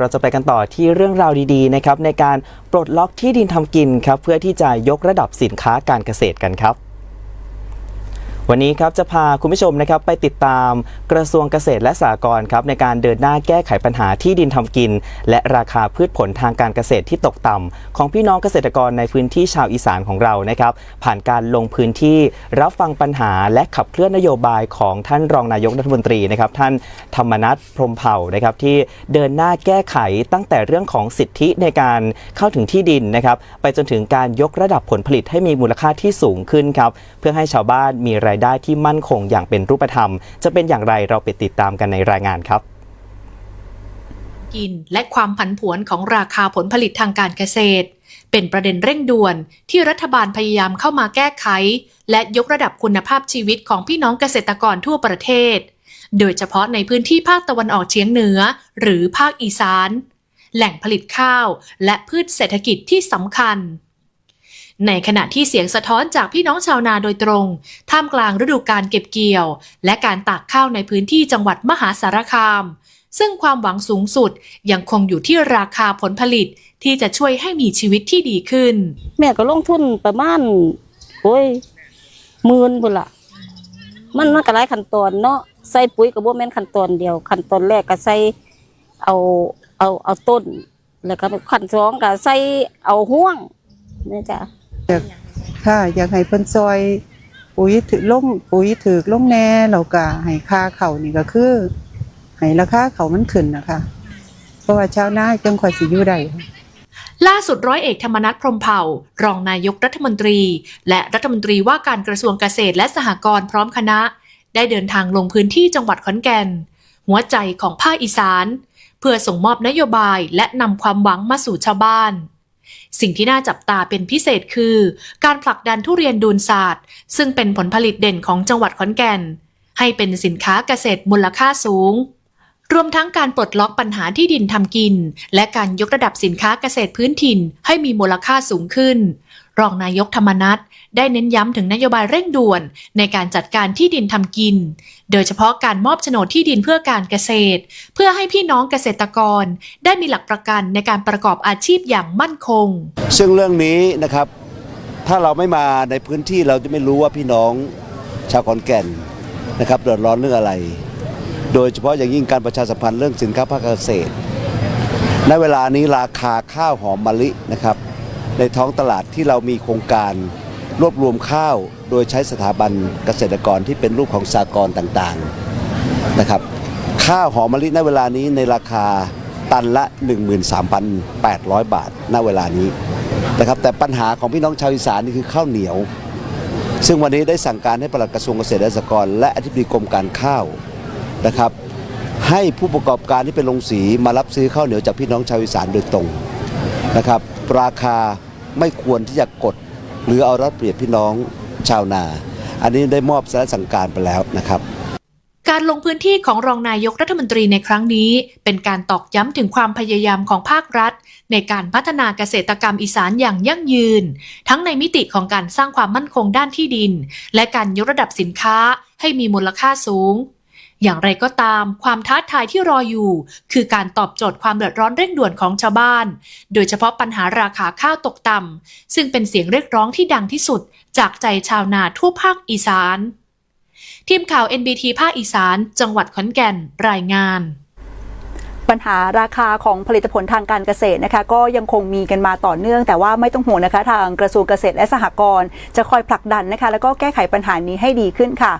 เราจะไปกันต่อที่เรื่องราวดีๆนะครับในการปลดล็อกที่ดินทำกินครับเพื่อที่จะยกระดับสินค้าการเกษตรกันครับ วันนี้ครับจะพาคุณผู้ชมนะครับไปติดตามกระทรวงเกษตรและสหกรณ์ครับในการเดินหน้าแก้ไขปัญหาที่ดินทำกิน และราคาพืชผลทางการเกษตรที่ตกต่ำของพี่น้องเกษตรกรในพื้นที่ชาวอีสานของเรานะครับ ผ่านการลงพื้นที่รับฟังปัญหาและขับเคลื่อนนโยบายของท่านรองนายกรัฐมนตรีนะครับท่านธรรมนัฐพรมเผ่านะครับที่เดินหน้าแก้ไขตั้งแต่เรื่องของสิทธิในการเข้าถึงที่ดินนะครับไปจนถึงการยกระดับผลผลิตให้มีมูลค่าที่สูงขึ้นครับเพื่อให้ชาวบ้านมีรายได้ที่มั่นคงอย่างเป็นรูปธรรม จะเป็นอย่างไรเราไปติดตามกันในรายงานครับกินและความผันผวนของราคาผลผลิตทางการเกษตร เป็นประเด็นเร่งด่วนที่รัฐบาลพยายามเข้ามาแก้ไข และยกระดับคุณภาพชีวิตของพี่น้องเกษตรกรทั่วประเทศ โดยเฉพาะในพื้นที่ภาคตะวันออกเฉียงเหนือ หรือภาคอีสาน แหล่งผลิตข้าว และพืชเศรษฐกิจที่สำคัญ ในขณะที่เสียงสะท้อนจากพี่น้องชาวนาโดยตรง ท่ามกลางฤดูการเก็บเกี่ยว และการตากข้าวในพื้นที่จังหวัดมหาสารคาม ซึ่งความหวังสูงสุดยังคงอยู่ที่ราคาผลผลิตที่จะช่วยให้มีชีวิตที่ดีขึ้น แม่ก็ลงทุนประมาณโอ้ยหมื่นบุละมันมันก็หลายขั้นตอนเนาะใส่ปุ๋ยก็บ่แม่นขั้นตอนเดียวขั้นตอนแรกก็ใส่เอาเอาเอาต้น แล้วก็ขั้นสองก็ใส่เอาห่วงนี่จ้ะ ค่ะอยากให้เพิ่นซอย ปุ๋ยถือลงปุ๋ยถือลงแน่แล้วก็ให้ค่าเขานี่ก็คือให้ราคาเขามันขึ้นนะคะเพราะว่าชาวนาจังค่อยสิอยู่ได้ล่าสุดร้อยเอกธรรมนัฐพรมเผ่า รองนายกรัฐมนตรี และรัฐมนตรีว่าการกระทรวงเกษตรและสหกรณ์พร้อมคณะ ได้เดินทางลงพื้นที่จังหวัดขอนแก่น หัวใจของภาคอีสาน เพื่อส่งมอบนโยบายและนำความหวังมาสู่ชาวบ้าน สิ่งที่น่าจับตาเป็นพิเศษคือ การผลักดันทุเรียนดูนศาสตร์ ซึ่งเป็นผลผลิตเด่นของจังหวัดขอนแก่น ให้เป็นสินค้าเกษตรมูลค่าสูง รวมทั้งการปลดล็อกปัญหาที่ดินทำกิน และการยกระดับสินค้าเกษตรพื้นถิ่นให้มีมูลค่าสูงขึ้น รองนายกธรรมนัฐได้เน้นย้ำถึงนโยบายเร่งด่วนในการจัดการที่ดินทำกิน โดยเฉพาะการมอบโฉนดที่ดินเพื่อการเกษตร เพื่อให้พี่น้องเกษตรกร ได้มีหลักประกันในการประกอบอาชีพอย่างมั่นคง ซึ่งเรื่องนี้นะครับ ถ้าเราไม่มาในพื้นที่เราจะไม่รู้ว่าพี่น้องชาวขอนแก่นนะครับเดือดร้อนเรื่องอะไร โดยเฉพาะอย่างยิ่งการประชาสัมพันธ์เรื่องสินค้าภาคเกษตร ในเวลานี้ราคาข้าวหอมมะลินะครับ ในท้องตลาดที่เรามีโครงการรวบรวมข้าวโดยใช้สถาบันเกษตรกรที่เป็นรูปของสากลต่างๆนะครับ ข้าวหอมมะลิณเวลานี้ในราคาตันละ 13,800 บาทณเวลานี้นะครับแต่ปัญหาของพี่น้องชาวอีสานนี่คือข้าวเหนียว ซึ่งวันนี้ได้สั่งการให้ปลัดกระทรวงเกษตรและสหกรณ์และอธิบดีกรมการข้าวนะครับ ให้ผู้ประกอบการที่เป็นโรงสีมารับซื้อข้าวเหนียวจากพี่น้องชาวอีสานโดยตรง นะครับ ราคาไม่ควรที่จะกด หรือเอารัดเปรียบพี่น้องชาวนา อันนี้ได้มอบสารสั่งการไปแล้วนะครับการลงพื้นที่ของรองนายกรัฐมนตรีในครั้งนี้ เป็นการตอกย้ำถึงความพยายามของภาครัฐ ในการพัฒนาเกษตรกรรมอีสานอย่างยั่งยืน ทั้งในมิติของการสร้างความมั่นคงด้านที่ดิน และการยกระดับสินค้าให้มีมูลค่าสูง อย่างไรก็ตาม ความท้าทายที่รออยู่ คือการตอบโจทย์ความเดือดร้อนเร่งด่วนของชาวบ้าน โดยเฉพาะปัญหาราคาข้าวตกต่ำซึ่งเป็นเสียงเรียกร้องที่ดังที่สุด จากใจชาวนาทั่วภาคอีสาน ทีมข่าว NBT ภาคอีสาน จังหวัดขอนแก่น รายงานปัญหาราคาของผลิตผลทางการเกษตรนะคะ ก็ยังคงมีกันมาต่อเนื่อง แต่ว่าไม่ต้องห่วงนะคะ ทางกระทรวงเกษตรและสหกรณ์จะคอยผลักดันนะคะ แล้วก็แก้ไขปัญหานี้ให้ดีขึ้นค่ะ